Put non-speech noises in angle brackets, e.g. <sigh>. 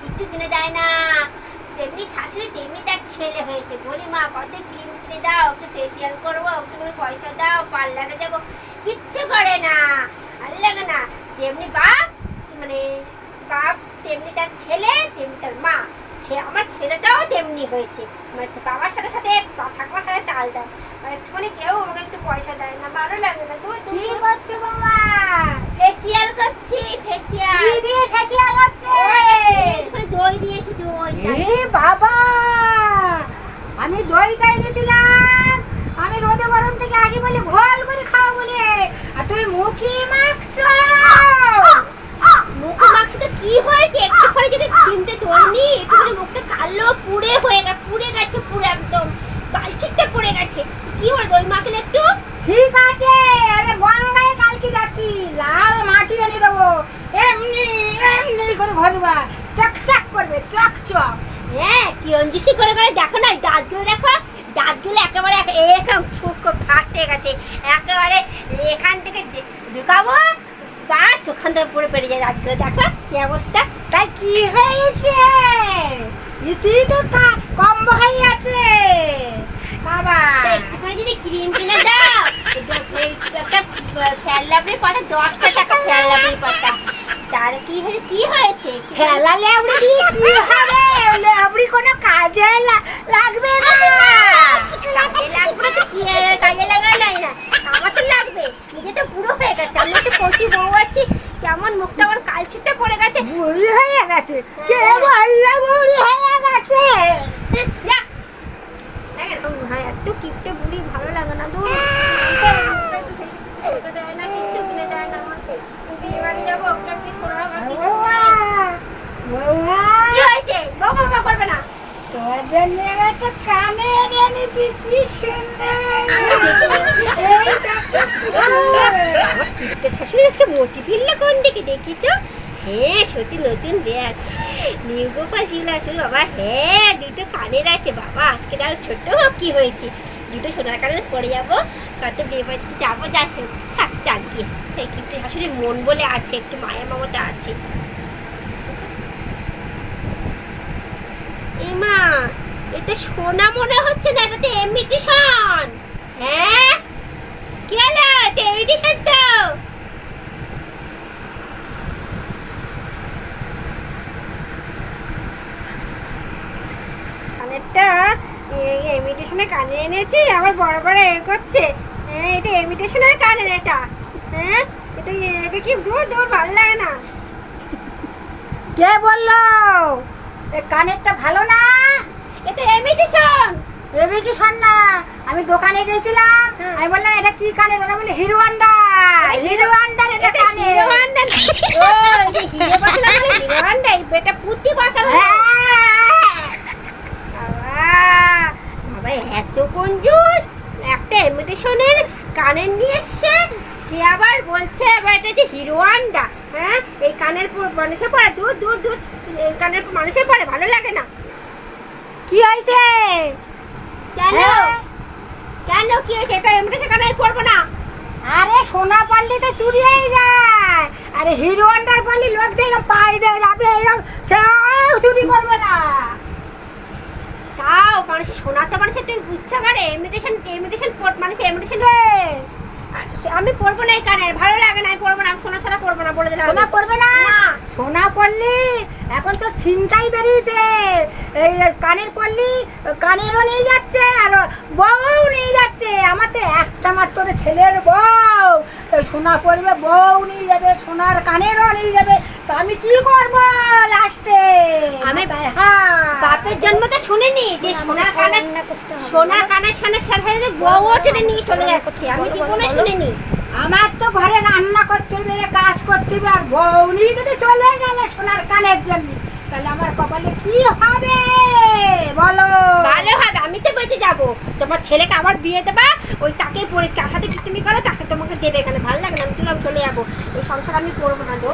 কিচ্ছু কিনে দেয় না। সেমনি শাশুড়ি তার ছেলে হয়েছে। বলি, মা, কত ক্রিম কিনে দাও, একটু ফেসিয়াল করব একটু পয়সা দাও, পার্লারে দেবো কিচ্ছু করে না। আর লাগে না। যেমনি বাপ মানে বাপ তেমনি তার ছেলে তেমনি তার মা। ছে আমার ছেলেটাও তেমনি হয়েছে। মানে বাবার সাথে সাথে ঠাকুমার সাথে তাল দেয়। মানে একটুখানি কেউ আমাকে একটু পয়সা দেয় না ভালো লাগে না। তুমি কি করছ বাবা? ফেসিয়াল করছি ফেসিয়াল কি দিয়ে ফেসিয়াল হচ্ছে? একটুখানি দই দিয়েছি দই। এ বাবা! আমি দইটা এনেছিলাম। আমি রোদে গরম থেকে আসি বলে ঘোল করে খাও বলে। আর তুমি মুখে মাখছো? কি হয়েছে? একটুখানি যদি চিমটে দই নি একটুখানি মুখটা কালো পুড়ে হয়ে গেছে পুড়ে গেছে পুরো একদম। কালচিকটা পড়ে গেছে। কি হলো দই মাখলে একটু? ঠিক আছে আমি গঙ্গায় কালকে যাচ্ছি লাল মাটি এনে দেবো। এমনি এমনি করে ঘরবা চকচক করবে চকচক। হ্যাঁ কি অঞ্জিসি করে করে দেখো না দাঁতগুলো দেখো দাঁতগুলো একেবারে এক- এরকম ফুক করে ফাটে গেছে। একেবারে এখান থেকে ঢুকাবো গাছ ওখান থেকে পড়ে পেরে যায় দেখো কি অবস্থা। তাই কি হয়েছে? ইতি তো কম হয়ে আছে বাবা। তো একটুখানি যদি ক্রিম কিনে দাও একটা ফ্যান লাভের পাতা দশটা টাকা পাতা। তার কি হয়েছে? কি হয়েছে? দিয়ে কি হবে লেবড়ি কোনো কাজে লা- লাগবে না কাজে লাগবে তো কি আর কাজে লাগানো যায় না আমার তো লাগবে নিজে তো পুরো হয়ে গেছে আমি তো কচি আছি কেমন মুখটা আমার কালচিটটা পড়ে গেছে। বুড়ি হয়ে গেছে। কে বলল বুড়ি হয়ে গেছে? যা। দেখেন, এত কিপটে বুড়ি ভালো লাগে না তোর জন্য একটা কানে সুন্দর। <laughs> এই দেখো কি সুন্দর। আজকে মোটি ফিরলে কোন দিকে দেখি তো? হ্যাঁ সত্যি নতুন ব্যাগ। নিউ গোপাল জুয়েলার্স ওরে বাবা হ্যাঁ দুটো কানের আছে। বাবা, আজকে তার ছোট হোক কি হয়েছে। দুটো সোনার কানের পরে যাব। কত বিয়ে বাড়িতে যাব, যাই হোক। থাক, যাক গিয়ে। সেই কিপটে শাশুড়ির মন বলে আছে, একটু মায়া মমতা আছে। এমা এটা সোনা মনে হচ্ছে না, এটা তো এমিটেশন হ্যাঁ? কি হলো? এটা এমিটেশন তো কানেরটা এমিটেশনে কানে এনেছি আবার বড় বড় এ করছে। হ্যাঁ এটা এমিটেশনের কানের এটা। হ্যাঁ এটা এটা কি দূর দূর ভালো লাগে না। কে বলল? এ কানেরটা ভালো না? এটা এমিটেশন ভেবেছি শোন না। আমি দোকানে গেছিলাম হ্যাঁ। আমি বললাম এটা কি কানের? ওরা বলে হিরো আন্ডার হিরো আন্ডার এটা কানে হিরো হন্ডা ও এই যে হিরো বসানো বলে হিরো হন্ডা এই বেটা পুতি বসানো হ্যাঁ। বাবা বাবা এত কঞ্জুস ইমিটেশনের কানের নিয়ে এসছে। সে আবার বলছে এবার এটা যে হিরো আন্ডা। হ্যাঁ? এই কানের মানুষের পরে দূর দূর দূর কানের মানুষের পরে ভালো লাগে না। কি হয়েছে? কেন। কেন কি হয়েছে? এটা কানে আমি পরবো না। আরে সোনা পারলে তো চুরি হয়ে যায়। আরে হিরো আন্ডার বললি লোক দেখে পাই দেওয়া যাবে এরকম চুরি করবে না। তাও মানুষের শোনা তো মানুষের একটু ইচ্ছা করে ইমিটেশন ইমিটেশন মানুষের ইমিটেশন আমি পরবো না এই কানের ভালো লাগে না আমি পরবো না সোনা ছাড়া পরবো না বলে দিলাম সোনা করবে না। সোনা পড়লি এখন তো ছিনতাই বেরিয়েছে। এই কানের পড়লি কানেরও নিয়ে যাচ্ছে আর বউ নিয়ে যাচ্ছে। আমার তো একটা মাত্র ছেলের বউ। তো সোনা পড়বে বউ নিয়ে যাবে সোনার কানেরও নিয়ে যাবে। তো আমি কি করব লাস্টে? আমি- হ্যাঁ বাপের জন্ম তো শুনিনি যে সোনার কানের সোনার কানের সামনে সাথে বউও টেনে নিয়ে চলে যাচ্ছে। আমি জীবনে শুনিনি। আমার তো ঘরে রান্না করতে হবে কাজ করতে হবে আর বউ নিয়ে যদি চলে গেল সোনার কানের জন্য তাহলে আমার কপালে কি হবে? বলো। ভালো হবে আমি তো বেঁচে যাব। তোমার ছেলেকে আবার বিয়ে দেবা ওই তাকে পরে কার সাথে কি তুমি করো তাকে তোমাকে দেবে এখানে। ভালো লাগে না আমি তুলাম চলে যাব। এই সংসার আমি করব না তো